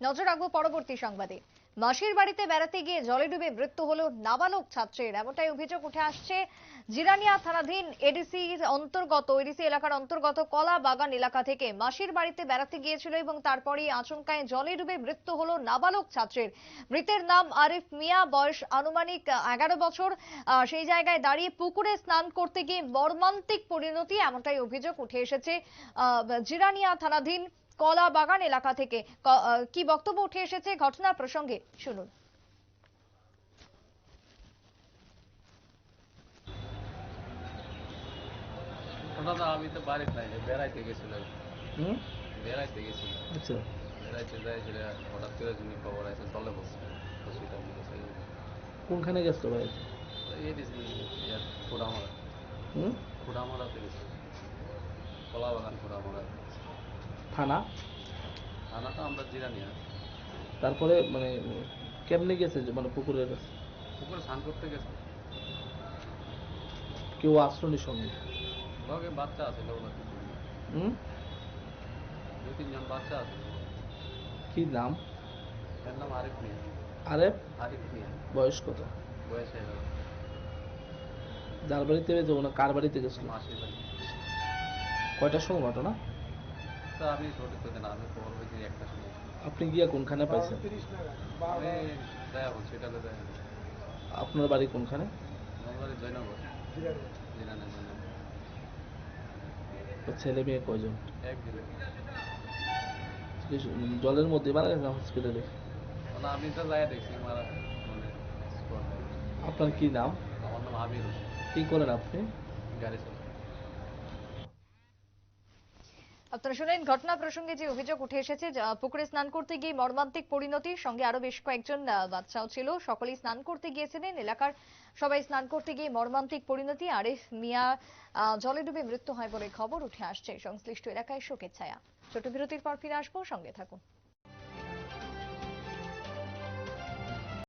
নজর রাখব পরবর্তী সংবাদে। মাসির বাড়িতে বেড়াতে গিয়ে জলে ডুবে মৃত্যু হলো নাবালক ছাত্রের। এমনটাই অভিযোগ উঠে আসছে জিরানিয়া থানাধীন এডিসি অন্তর্গত, এডিসি এলাকার অন্তর্গত কলা বাগান এলাকা থেকে। মাসির বাড়িতে বেড়াতে গিয়েছিল এবং তারপরেই আচমকায় জলে ডুবে মৃত্যু হলো নাবালক ছাত্রের। মৃতের নাম আরিফ মিয়া, বয়স আনুমানিক এগারো বছর। সেই জায়গায় দাঁড়িয়ে পুকুরে স্নান করতে গিয়ে মর্মান্তিক পরিণতি, এমনটাই অভিযোগ উঠে এসেছে। জিরানিয়া থানাধীন কলা বাগান এলাকা থেকে। কি বক্তব্য উঠে এসেছে ঘটনা প্রসঙ্গে? শুনুন। ওটা আমি তো বাড়িতে নাই বেড়াইতে গেছিলাম। হুম? বেড়াইতে গেছি। আচ্ছা। বেড়াইতে যাইছিল হঠাৎ করে খবর আছে চলে বসছে। হসপিটাল কোনখানে গেছো ভাই? এই দিয়েছি খুড়ামারা হুম? খুড়ামারাতে গেছি। কলা বাগান খুড়ামারা থানা। থানা তো আমরা জিরানিয়া তারপরে মানে কেমনে গেছে যে মানে পুকুরের? কাছে পুকুরে স্নান করতে গেছে। কেউ আসরণের সঙ্গে? লগে বাচ্চা আছে ওরা হুম? দুই তিনজন বাচ্চা আছে। কি নাম? এর নাম আরিফ মিয়া। আরে আরিফ মিয়া। বয়স কত? বয়স এগারো। যার বাড়িতে গেছে ওনা কার বাড়িতে গেছিল? মাসির বাড়ি। কয়টার সময় ঘটনা? তো আমি থেকে না আমি খবর হয়েছি একটা সময় আপনি গিয়া কোনখানে পাইছেন? আমি আপনার বাড়ি কোনখানে? জয়নগর। জয়নগর। ছেলে মেয়ে কয়জন? জলের মধ্যে মারা গেছে হসপিটালে মানে আমি তো যাই দেখছি মারা মানে। আপনার কি নাম? আমার নাম আমির কি করেন আপনি? গাড়ি চালাই আপনারা শুনলেন, ঘটনা প্রসঙ্গে যে অভিযোগ উঠে এসেছে পুকুরে স্নান করতে গিয়ে মর্মান্তিক পরিণতি সঙ্গে আরও বেশ কয়েকজন বাচ্চাও ছিল। সকলেই স্নান করতে গিয়েছিলেন। এলাকার সবাই স্নান করতে গিয়ে মর্মান্তিক পরিণতি, আরিফ মিয়া জলে ডুবে মৃত্যু হয় বলে খবর উঠে আসছে সংশ্লিষ্ট এলাকায় শোকের ছায়া। ছোট বিরতির পর ফিরে আসব, সঙ্গে থাকুন।